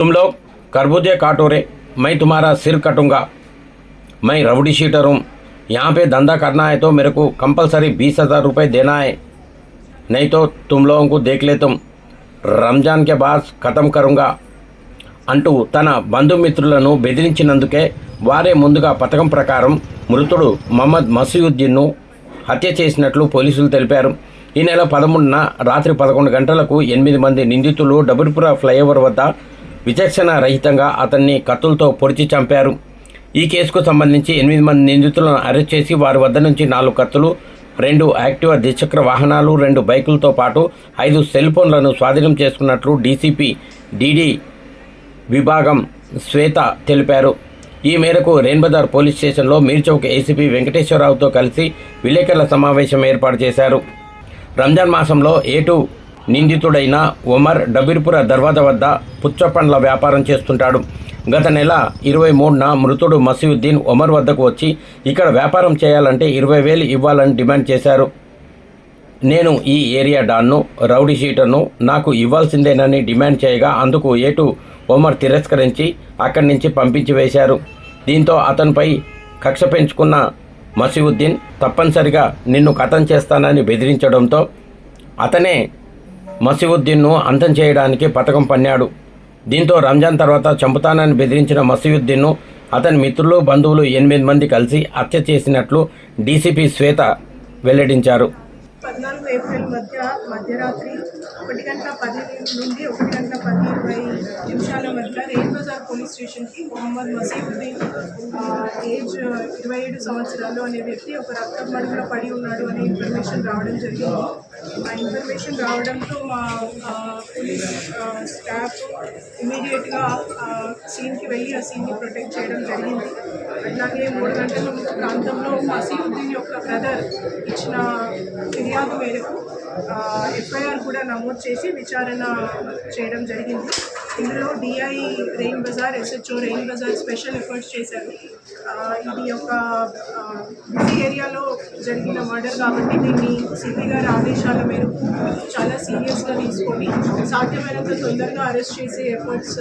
तुम लोग खरबूजे काटो रे मैं तुम्हारा सिर कटूंगा मैं राउडी शीटर हूँ यहाँ पे धंधा करना है तो मेरे को कंपलसरी बीस हज़ार रुपये देना है नहीं तो तुम लोगों को देख ले तुम రంజాన్ కే బాస్ ఖతం కరుంగా అంటూ తన బంధుమిత్రులను బెదిరించినందుకే వారే ముందుగా పథకం ప్రకారం మృతుడు మహమ్మద్ మసీయుద్దీన్ను హత్య చేసినట్లు పోలీసులు తెలిపారు ఈ నెల పదమూడున రాత్రి పదకొండు గంటలకు ఎనిమిది మంది నిందితులు డబుల్పుర ఫ్లైఓవర్ వద్ద విచక్షణ రహితంగా అతన్ని కత్తులతో పొడిచి చంపారు. ఈ కేసుకు సంబంధించి ఎనిమిది మంది నిందితులను అరెస్ట్ చేసి వారి వద్ద నుంచి నాలుగు కత్తులు రెండు యాక్టివా ద్విచక్ర వాహనాలు రెండు బైకులతో పాటు ఐదు సెల్ ఫోన్లను స్వాధీనం చేసుకున్నట్లు డీసీపీ డీడీ విభాగం శ్వేత తెలిపారు. ఈ మేరకు రేణబజార్ పోలీస్ స్టేషన్లో మీర్చౌక్ ఏసీపీ వెంకటేశ్వరరావుతో కలిసి విలేకరుల సమావేశం ఏర్పాటు చేశారు. రంజాన్ మాసంలో ఏటూ నిందితుడైన ఉమర్ డబీర్పుర దర్వాజా వద్ద పుచ్చపండ్ల వ్యాపారం చేస్తుంటాడు. గత నెల ఇరవై మూడున మృతుడు మసీయుద్దీన్ ఉమర్ వద్దకు వచ్చి ఇక్కడ వ్యాపారం చేయాలంటే ఇరవై వేలు ఇవ్వాలని డిమాండ్ చేశారు. నేను ఈ ఏరియా డాన్ను రౌడీ షీటర్ను నాకు ఇవ్వాల్సిందేనని డిమాండ్ చేయగా అందుకు ఏటు ఒమర్ తిరస్కరించి అక్కడి నుంచి పంపించి వేశారు. దీంతో అతనిపై కక్ష పెంచుకున్న మసీవుద్దీన్ తప్పనిసరిగా నిన్ను కథం చేస్తానని బెదిరించడంతో అతనే మసీవుద్దీన్ను అంతం చేయడానికి పథకం పన్నాడు. దీంతో రంజాన్ తర్వాత చంపుతానని బెదిరించిన మసీవుద్దీన్ను అతని మిత్రులు బంధువులు ఎనిమిది మంది కలిసి హత్య చేసినట్లు డీసీపీ శ్వేత వెల్లడించారు. పద్నాలుగు ఏప్రిల్ మధ్య మధ్యరాత్రి ఒకటి గంట పది నుండి ఒకటి గంట పది ఇరవై నిమిషాల మధ్య రేణ్ బజార్ పోలీస్ స్టేషన్కి మొహమ్మద్ మసీదుద్దీన్ ఏజ్ ఇరవై ఏడు సంవత్సరాలు అనే వ్యక్తి ఒక రక్త మడుగులో పడి ఉన్నాడు అనే ఇన్ఫర్మేషన్ రావడం జరిగింది. ఆ ఇన్ఫర్మేషన్ రావడంతో మా పోలీస్ స్టాఫ్ ఇమీడియట్గా సీన్కి వెళ్ళి ఆ సీన్ని ప్రొటెక్ట్ చేయడం జరిగింది. అట్లాగే మూడు గంటల ప్రాంతంలో మసీదుద్దీన్ యొక్క బ్రదర్ ఇచ్చిన ఫిర్యాదు మేరకు ఎఫ్ఐఆర్ కూడా నమోదు చేసి విచారణ చేయడం జరిగింది. ఇందులో DI Rein Bazar SHO Rein Bazar special efforts చేశారు. ఇది ఒక బిజీ ఏరియాలో జరిగిన మర్డర్ కాబట్టి దీన్ని సిపి గారి ఆదేశాలు మేరకు చాలా సీరియస్గా తీసుకొని సాధ్యమైనంత తొందరగా అరెస్ట్ చేసే ఎఫర్ట్స్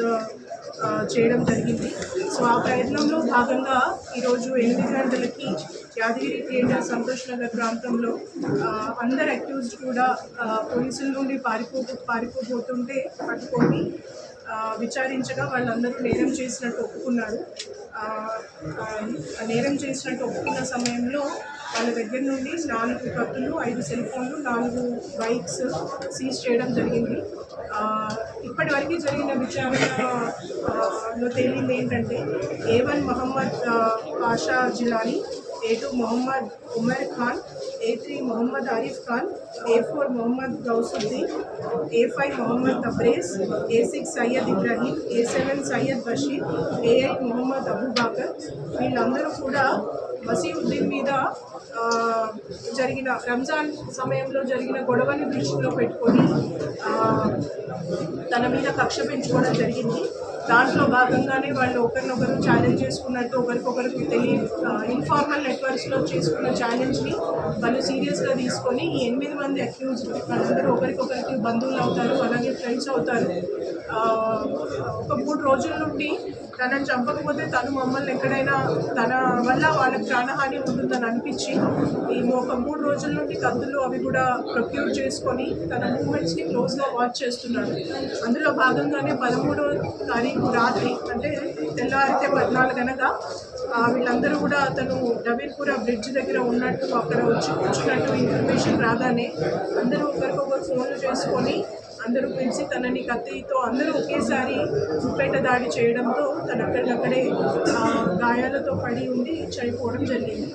చేయడం జరిగింది. సో ఆ ప్రయత్నంలో భాగంగా ఈరోజు ఎనిమిది గంటలకి యాదగిరి థియేటర్ సంతోష్ నగర్ ప్రాంతంలో అందరు అక్యూజ్డ్ కూడా పోలీసుల నుండి పారిపో పారిపోబోతుంటే పట్టుకొని విచారించగా వాళ్ళందరూ నేరం చేసినట్టు ఒప్పుకున్నారు. నేరం చేసినట్టు ఒప్పుకున్న సమయంలో వాళ్ళ దగ్గర నుండి నాలుగు కత్తులు ఐదు సెల్ ఫోన్లు నాలుగు బైక్స్ సీజ్ చేయడం జరిగింది. ఇప్పటి వరకు జరిగిన విచారణలో తేలింది ఏంటంటే A one Mohammed Pasha Jilani A two Mohammed Umar Khan A three Mohammed Arif Khan A four Mohammed Gousuddin A five Mohammed Tabrez A six Syed Ibrahim A seven Syed Basheer A eight Mohammed Abubakar వీళ్ళందరూ కూడా మసీవుద్దీన్ మీద జరిగిన రంజాన్ సమయంలో జరిగిన గొడవని దృష్టిలో పెట్టుకొని తన మీద కక్ష పెంచుకోవడం జరిగింది. దాంట్లో భాగంగానే వాళ్ళు ఒకరినొకరు ఛాలెంజ్ చేసుకున్నట్టు ఒకరికొకరికి తెలియ ఇన్ఫార్మల్ నెట్వర్క్స్లో చేసుకున్న ఛాలెంజ్ని వాళ్ళు సీరియస్గా తీసుకొని ఈ ఎనిమిది మంది అక్యూజ్ వాళ్ళందరూ ఒకరికొకరికి బంధువులు అవుతారు అలాగే ఫ్రెండ్స్ అవుతారు. ఒక మూడు రోజుల నుండి తనని చంపకపోతే తను మమ్మల్ని ఎక్కడైనా తన వల్ల వాళ్ళకి ప్రాణహాని ఉంటుందని అనిపించి ఈ ఒక మూడు రోజుల నుండి కత్తులు అవి కూడా ప్రొక్యూర్ చేసుకొని తన మూమెంట్స్ని క్లోజ్గా వాచ్ చేస్తున్నాడు. అందులో భాగంగానే పదమూడో తారీఖు రాత్రి అంటే తెల్లారితే పద్నాలుగు అనగా వీళ్ళందరూ కూడా అతను డబీర్పుర బ్రిడ్జ్ దగ్గర ఉన్నట్టు అక్కడ వచ్చి కూర్చున్నట్టు ఇన్ఫర్మేషన్ రాగానే అందరూ ఒకరికొకరు ఫోన్లు చేసుకొని అందరూ పిలిచి తనని కత్తితో అందరూ ఒకేసారి ఉప్పేట దాడి చేయడంతో తను అక్కడికక్కడే గాయాలతో పడి ఉండి చనిపోవడం జరిగింది.